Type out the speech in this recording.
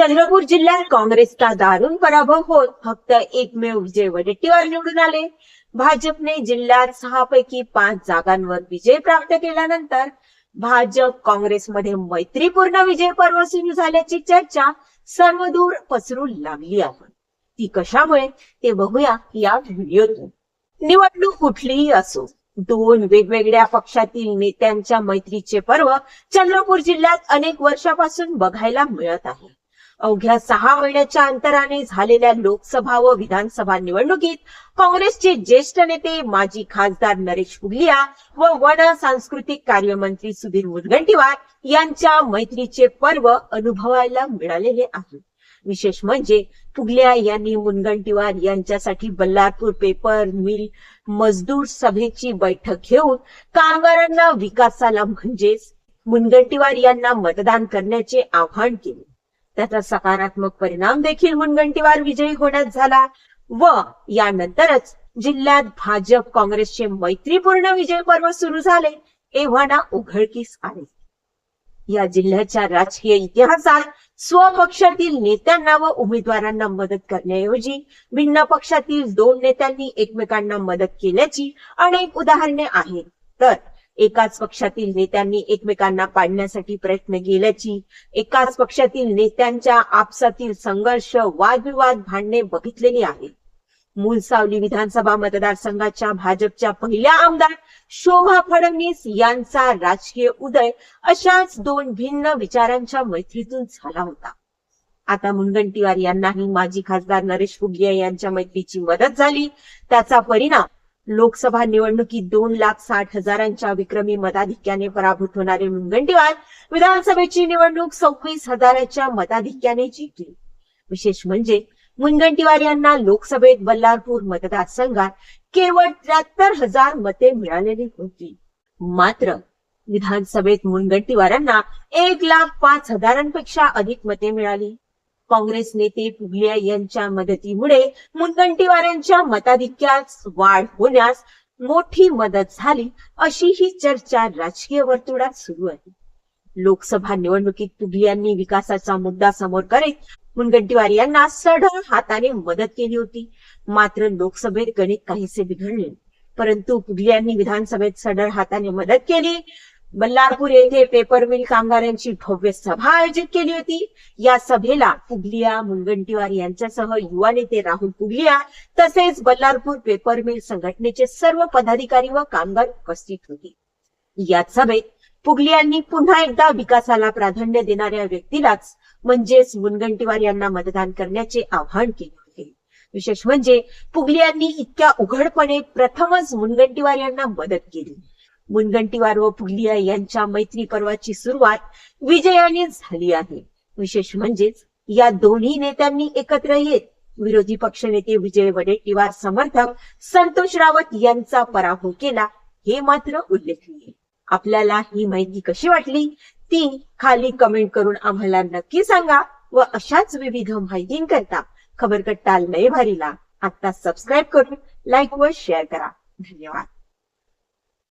चंद्रपूर जिल्ह्यात काँग्रेसचा दारुण पराभव होत फक्त एकमेव विजय वडेट्टीवार निवडून आले. भाजपने जिल्ह्यात सहा पैकी पाच जागांवर विजय प्राप्त केल्यानंतर भाजप काँग्रेसमध्ये मैत्रीपूर्ण विजय पर्व सुरू झाल्याची चर्चा सर्वदूर पसरू लागली आहे. ती कशामुळे ते बघूया या व्हिडिओतून. निवडणूक कुठलीही असो दोन वेगवेगळ्या पक्षातील नेत्यांच्या मैत्रीचे पर्व चंद्रपूर जिल्ह्यात अनेक वर्षापासून बघायला मिळत आहे. अवघ्या सहा महिन्याच्या अंतराने झालेल्या लोकसभा व विधानसभा निवडणुकीत काँग्रेसचे ज्येष्ठ नेते माजी खासदार नरेश पुगलिया व वन सांस्कृतिक कार्यमंत्री सुधीर मुनगंटीवार यांच्या मैत्रीचे पर्व अनुभवायला मिळालेले आहे. विशेष म्हणजे पुगलिया यांनी मुनगंटीवार यांच्यासाठी बल्लारपूर पेपर मिल मजदूर सभेची बैठक घेऊन कामगारांना विकासाला म्हणजेच मुनगंटीवार यांना मतदान करण्याचे आवाहन केले. त्याचा सकारात्मक परिणाम देखील मुनगंटीवार विजयी होण्यात झाला व यानंतरच जिल्ह्यात भाजप काँग्रेसचे मैत्रीपूर्ण विजय पर्व सुरू झाले. एव्हाना उघडकीस आले. या जिल्ह्याच्या राजकीय इतिहासात स्वपक्षातील नेत्यांना व उमेदवारांना मदत करण्याऐवजी भिन्न पक्षातील दोन नेत्यांनी एकमेकांना मदत केल्याची अनेक उदाहरणे आहेत. तर एकाच पक्षातील नेत्यांनी एकमेकांना पाडण्यासाठी प्रयत्न केल्याची एकाच पक्षातील नेत्यांच्या आपसातील संघर्ष वादविवाद भांडणे बघितलेली आहेत. मूलसावली विधानसभा मतदारसंघाच्या भाजपच्या पहिल्या आमदार शोभा फडणवीस यांचा राजकीय उदय अशाच दोन भिन्न विचारांच्या मैत्रीतून झाला होता. आता मुनगंटीवार यांनाही माजी खासदार नरेश फुगिया यांच्या मैत्रीची मदत झाली. त्याचा परिणाम लोकसभा निवडणुकीत दोन लाख साठ हजारांच्या विक्रमी मताधिक्याने पराभूत होणारे मुनगंटीवार विधानसभेची निवडणूक सव्वीस हजाराच्या मताधिक्याने जिंकली. विशेष म्हणजे मुनगंटीवार यांना लोकसभेत बल्लारपूर मतदारसंघात केवळ त्र्याहत्तर हजार मते मिळालेली होती. मात्र विधानसभेत मुनगंटीवारांना एक लाख पाच हजारांपेक्षा अधिक मते मिळाली. काँग्रेस नेते पुगलिया यांच्या मदतीमुळे मुनगंटीवारांच्या मताधिक्यात वाढ होण्यास मोठी मदत झाली अशी ही चर्चा राजकीय वर्तुळात सुरू आहे. लोकसभा निवडणुकीत पुगलियांनी विकासाचा मुद्दा समोर करीत मुनगंटीवार यांना सढळ हाताने मदत केली होती. मात्र लोकसभेत गणित काहीसे बिघडले. परंतु पुगलियांनी विधानसभेत सढळ हाताने मदत केली. बल्लारपूर येथे पेपर मिल कामगारांची भव्य सभा आयोजित केली होती. या सभेला पुगलिया मुनगंटीवार यांच्यासह युवा नेते राहुल पुगलिया तसेच बल्लारपूर पेपर मिल संघटनेचे सर्व पदाधिकारी व कामगार उपस्थित होते. या सभेत पुगलियांनी पुन्हा एकदा विकासाला प्राधान्य देणाऱ्या व्यक्तीलाच म्हणजेच मुनगंटीवार यांना मतदान करण्याचे आवाहन केले होते. विशेष म्हणजे पुगलियांनी इतक्या उघडपणे प्रथमच मुनगंटीवार यांना मदत केली. मुनगंटीवार व पुगलिया यांच्या मैत्री पर्वाची सुरुवात विजयाने झाली आहे. विशेष म्हणजेच या दोन्ही नेत्यांनी एकत्र येत विरोधी पक्षनेते विजय वडेट्टीवार समर्थक संतोष रावत यांचा पराभव केला हे मात्र उल्लेखनीय. आपल्याला ही माहिती कशी वाटली? ती खाली कमेंट करून आम्हाला नक्की सांगा व अशाच विविध माहितींकरता खबरकट्टा लय भारीला आता सबस्क्राईब करून लाईक व शेअर करा. धन्यवाद.